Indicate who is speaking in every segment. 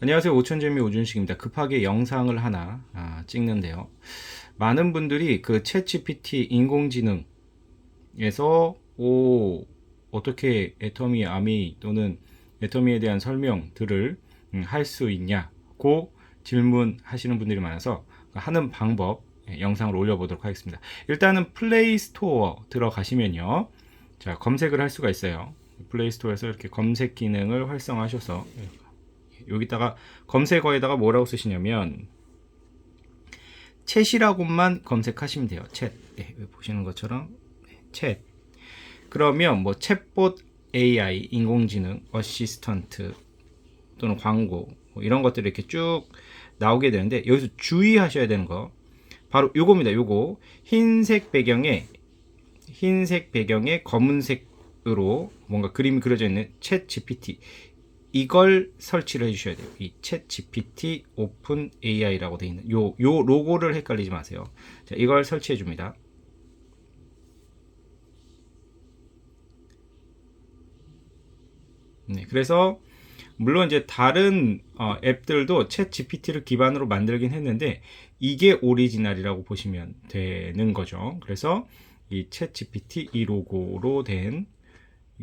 Speaker 1: 안녕하세요. 오천재미 오준식입니다. 급하게 영상을 하나 아, 찍는데요. 많은 분들이 그 챗GPT 인공지능에서 오 어떻게 애터미 아미 또는 애터미에 대한 설명들을 음, 할수 있냐고 질문하시는 분들이 많아서 하는 방법 예, 영상을 올려보도록 하겠습니다. 일단은 플레이 스토어 들어가시면요. 자, 검색을 할 수가 있어요. 플레이 스토어에서 이렇게 검색 기능을 활성화하셔서 여기다가 검색어에다가 뭐라고 쓰시냐면 챗이라고만 검색하시면 돼요. 챗. 네, 보시는 것처럼 네, 챗. 그러면 뭐 챗봇 AI 인공지능 어시스턴트 또는 광고 뭐 이런 것들이 이렇게 쭉 나오게 되는데 여기서 주의하셔야 되는 거 바로 요겁니다. 요거 흰색 배경에 흰색 배경에 검은색으로 뭔가 그림이 그려져 있는 챗 GPT 이걸 설치를 해주셔야 돼요. 이 챗 GPT 오픈 AI라고 되어 있는 요, 요 로고를 헷갈리지 마세요. 자, 이걸 설치해 줍니다. 네, 그래서 물론 이제 다른 어, 앱들도 챗 GPT를 기반으로 만들긴 했는데 이게 오리지널이라고 보시면 되는 거죠. 그래서 이 챗 GPT 이 로고로 된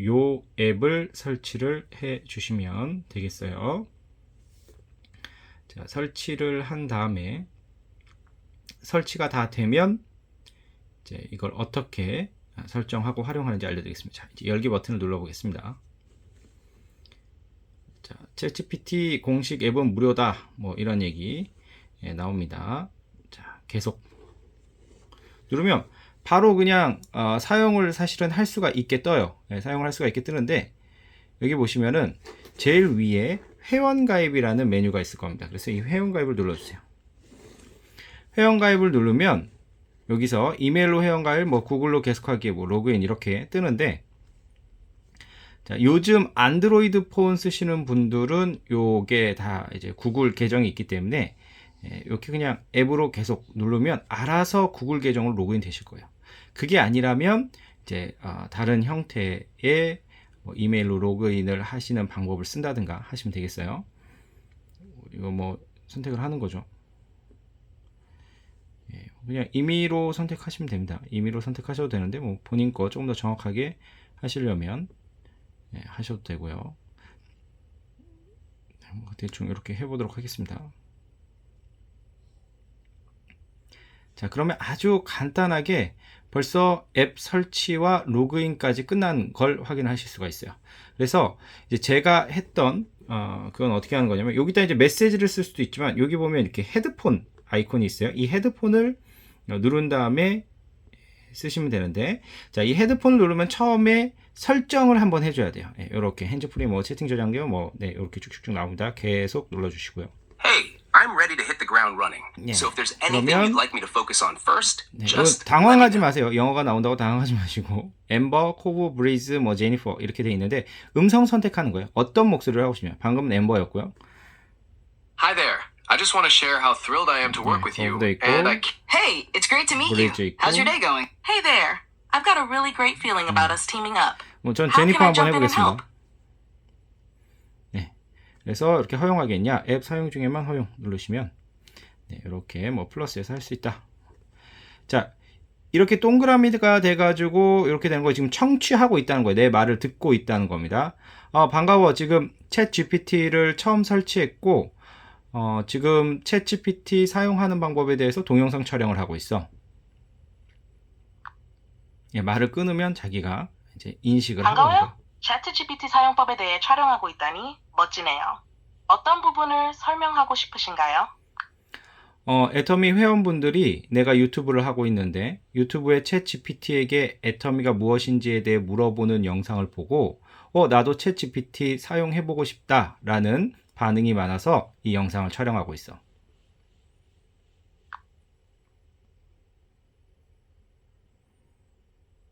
Speaker 1: 요 앱을 설치를 해 주시면 되겠어요. 자, 설치를 한 다음에 설치가 다 되면 이제 이걸 어떻게 설정하고 활용하는지 알려드리겠습니다. 자, 이제 열기 버튼을 눌러보겠습니다. 자, 챗GPT 공식 앱은 무료다. 뭐 이런 얘기 예, 나옵니다. 자, 계속 누르면 바로 그냥 어, 사용을 사실은 할 수가 있게 떠요. 예, 사용을 할 수가 있게 뜨는데 여기 보시면은 제일 위에 회원 가입이라는 메뉴가 있을 겁니다. 그래서 이 회원 가입을 눌러주세요. 회원 가입을 누르면 여기서 이메일로 회원 가입, 뭐 구글로 계속하기, 뭐 로그인 이렇게 뜨는데 자, 요즘 안드로이드 폰 쓰시는 분들은 요게 다 이제 구글 계정이 있기 때문에 예, 이렇게 그냥 앱으로 계속 누르면 알아서 구글 계정으로 로그인 되실 거예요. 그게 아니라면 이제 어, 다른 형태의 뭐 이메일로 로그인을 하시는 방법을 쓴다든가 하시면 되겠어요. 이거 뭐 선택을 하는 거죠. 예, 그냥 임의로 선택하시면 됩니다. 임의로 선택하셔도 되는데 뭐 본인 거 조금 더 정확하게 하시려면 예, 하셔도 되고요. 뭐 대충 이렇게 해보도록 하겠습니다. 자, 그러면 아주 간단하게 벌써 앱 설치와 로그인까지 끝난 걸 확인하실 수가 있어요. 그래서 이제 제가 했던 어, 그건 어떻게 하는 거냐면 여기다 이제 메시지를 쓸 수도 있지만 여기 보면 이렇게 헤드폰 아이콘이 있어요. 이 헤드폰을 누른 다음에 쓰시면 되는데 자, 이 헤드폰을 누르면 처음에 설정을 한번 해줘야 돼요. 네, 이렇게 핸즈프리 뭐 채팅 저장기요 뭐 네, 이렇게 쭉쭉쭉 나옵니다. 계속 눌러주시고요.
Speaker 2: Hey, I'm ready to hit the ground running.
Speaker 1: Yeah.
Speaker 2: So if there's anything
Speaker 1: 그러면-
Speaker 2: you'd like me to focus on first,
Speaker 1: 네,
Speaker 2: just
Speaker 1: 이거 당황하지 마세요. 영어가 나온다고 당황하지 마시고 엠버, 코브, 브리즈, 뭐 제니퍼 이렇게 돼 있는데 음성 선택하는 거예요. 어떤 목소리를 하고 싶냐? 방금 은 엠버였고요.
Speaker 2: Hi there. I just want to share how thrilled I am to work with you.
Speaker 1: 거기도 있고.
Speaker 2: And I ca-
Speaker 3: Hey, it's great to meet you.
Speaker 1: 브리즈 있고.
Speaker 3: How's your day going? Hey there. I've got a really great feeling about us teaming up.
Speaker 1: 뭐전
Speaker 3: How
Speaker 1: 제니퍼
Speaker 3: can I
Speaker 1: 한번
Speaker 3: jump in and
Speaker 1: 해보겠습니다.
Speaker 3: help?
Speaker 1: 네. 그래서 이렇게 허용하겠냐? 앱 사용 중에만 허용 누르시면 네, 이렇게 뭐 플러스에서 할 수 있다. 자, 이렇게 동그라미가 돼가지고 이렇게 되는 거 지금 청취하고 있다는 거예요. 내 말을 듣고 있다는 겁니다. 어, 반가워. 지금 챗 GPT를 처음 설치했고 어, 지금 챗 GPT 사용하는 방법에 대해서 동영상 촬영을 하고 있어. 예, 말을 끊으면 자기가 이제 인식을
Speaker 3: 반가워요.
Speaker 1: 거예요.
Speaker 3: ChatGPT 사용법에 대해 촬영하고 있다니 멋지네요. 어떤 부분을 설명하고 싶으신가요?
Speaker 1: 어, 애터미 회원분들이 내가 유튜브를 하고 있는데 유튜브에 챗 GPT에게 애터미가 무엇인지에 대해 물어보는 영상을 보고 어, 나도 챗 GPT 사용해보고 싶다 라는 반응이 많아서 이 영상을 촬영하고 있어.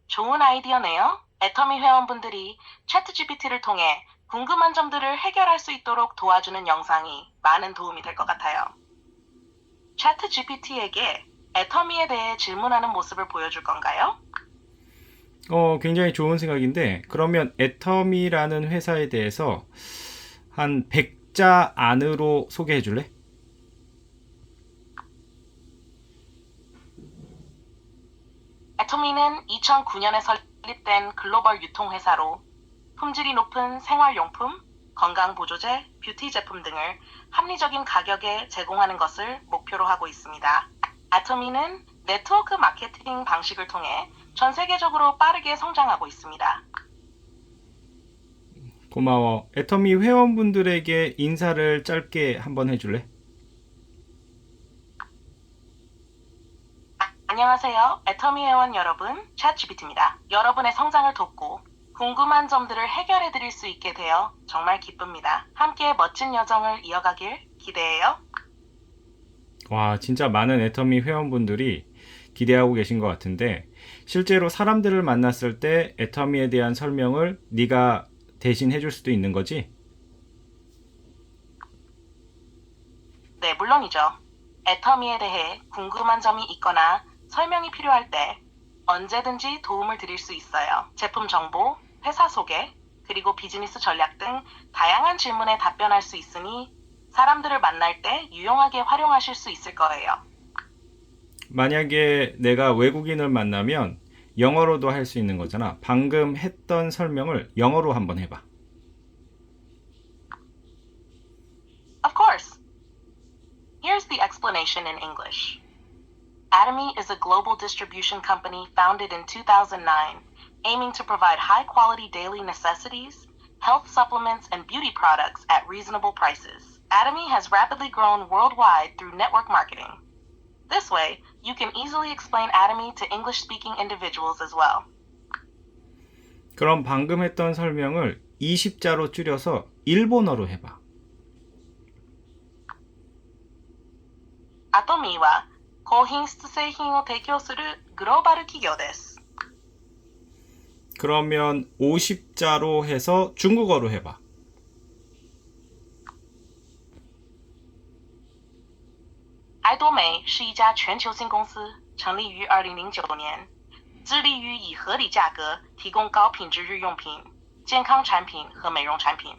Speaker 3: 좋은 아이디어네요. 애터미 회원분들이 ChatGPT를 통해 궁금한 점들을 해결할 수 있도록 도와주는 영상이 많은 도움이 될 것 같아요. ChatGPT에게 애터미에 대해 질문하는 모습을 보여줄 건가요?
Speaker 1: 어, 굉장히 좋은 생각인데 그러면 애터미라는 회사에 대해서 한 100 숫자 안으로 소개해 줄래?
Speaker 3: 애토미는 2009년에 설립된 글로벌 유통회사로 품질이 높은 생활용품, 건강보조제, 뷰티 제품 등을 합리적인 가격에 제공하는 것을 목표로 하고 있습니다. 애토미는 네트워크 마케팅 방식을 통해 전 세계적으로 빠르게 성장하고 있습니다.
Speaker 1: 고마워. 애터미 회원분들에게 인사를 짧게 한번 해줄래?
Speaker 3: 안녕하세요. 애터미 회원 여러분, 챗GPT입니다. 여러분의 성장을 돕고 궁금한 점들을 해결해 드릴 수 있게 되어 정말 기쁩니다. 함께 멋진 여정을 이어가길 기대해요.
Speaker 1: 와, 진짜 많은 애터미 회원분들이 기대하고 계신 것 같은데 실제로 사람들을 만났을 때 애터미에 대한 설명을 네가 대신 해줄 수도 있는 거지?
Speaker 3: 네, 물론이죠. 애터미에 대해 궁금한 점이 있거나 설명이 필요할 때 언제든지 도움을 드릴 수 있어요. 제품 정보, 회사 소개, 그리고 비즈니스 전략 등 다양한 질문에 답변할 수 있으니 사람들을 만날 때 유용하게 활용하실 수 있을 거예요.
Speaker 1: 만약에 내가 외국인을 만나면 영어로도 할 수 있는 거잖아. 방금 했던 설명을 영어로 한번 해봐.
Speaker 3: Of course. Here's the explanation in English. Atomy is a global distribution company founded in 2009, aiming to provide high quality daily necessities, health supplements, and beauty products at reasonable prices. Atomy has rapidly grown worldwide through network marketing. This way, you can easily explain Atomy to English speaking individuals as well.
Speaker 1: 그럼 방금 했던 설명을 20자로 줄여서 일본어로 해봐.
Speaker 3: アトミーは高品質製品を提供するグローバル企業です。
Speaker 1: 그러면 50자로 해서 중국어로 해봐.
Speaker 3: 爱多美是一家全球性公司，成立于二零零九年，致力于以合理价格提供高品质日用品、健康产品和美容产品。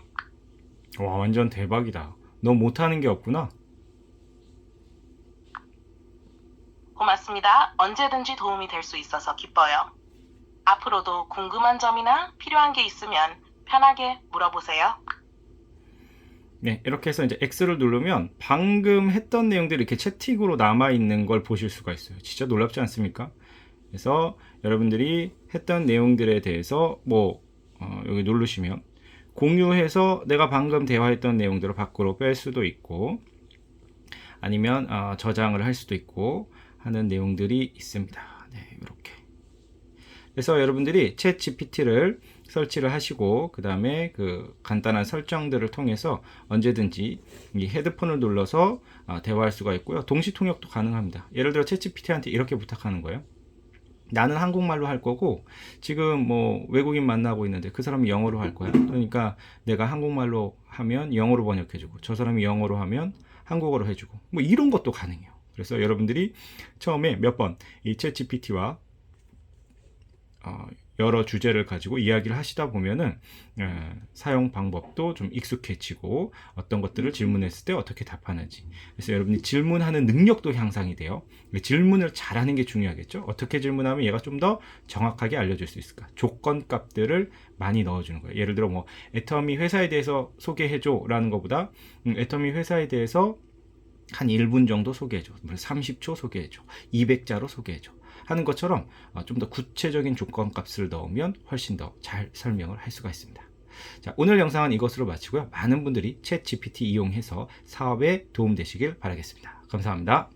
Speaker 1: 와, 완전 대박이다. 너 못하는 게 없구나.
Speaker 3: 고맙습니다. 언제든지 도움이 될 수 있어서 기뻐요. 앞으로도 궁금한 점이나 필요한 게 있으면 편하게 물어보세요.
Speaker 1: 네, 이렇게 해서 이제 X를 누르면 방금 했던 내용들이 이렇게 채팅으로 남아 있는 걸 보실 수가 있어요. 진짜 놀랍지 않습니까? 그래서 여러분들이 했던 내용들에 대해서 뭐 어, 여기 누르시면 공유해서 내가 방금 대화했던 내용들을 밖으로 뺄 수도 있고 아니면 어, 저장을 할 수도 있고 하는 내용들이 있습니다. 네, 이렇게. 그래서 여러분들이 챗 GPT를 설치를 하시고 그 다음에 그 간단한 설정들을 통해서 언제든지 이 헤드폰을 눌러서 어, 대화할 수가 있고요. 동시 통역도 가능합니다. 예를 들어 챗 GPT한테 이렇게 부탁하는 거예요. 나는 한국말로 할 거고 지금 뭐 외국인 만나고 있는데 그 사람이 영어로 할 거야. 그러니까 내가 한국말로 하면 영어로 번역해 주고 저 사람이 영어로 하면 한국어로 해 주고 뭐 이런 것도 가능해요. 그래서 여러분들이 처음에 몇 번 이 챗 GPT와 어, 여러 주제를 가지고 이야기를 하시다 보면은 에, 사용 방법도 좀 익숙해지고 어떤 것들을 질문했을 때 어떻게 답하는지. 그래서 여러분이 질문하는 능력도 향상이 돼요. 질문을 잘하는 게 중요하겠죠? 어떻게 질문하면 얘가 좀 더 정확하게 알려줄 수 있을까? 조건 값들을 많이 넣어주는 거예요. 예를 들어 뭐 애터미 회사에 대해서 소개해줘 라는 것보다 음, 애터미 회사에 대해서 한 1분 정도 소개해줘. 30초 소개해줘. 200자로 소개해줘. 하는 것처럼 어, 좀더 구체적인 조건 값을 넣으면 훨씬 더 잘 설명을 할 수가 있습니다. 자, 오늘 영상은 이것으로 마치고요. 많은 분들이 챗 GPT 이용해서 사업에 도움되시길 바라겠습니다. 감사합니다.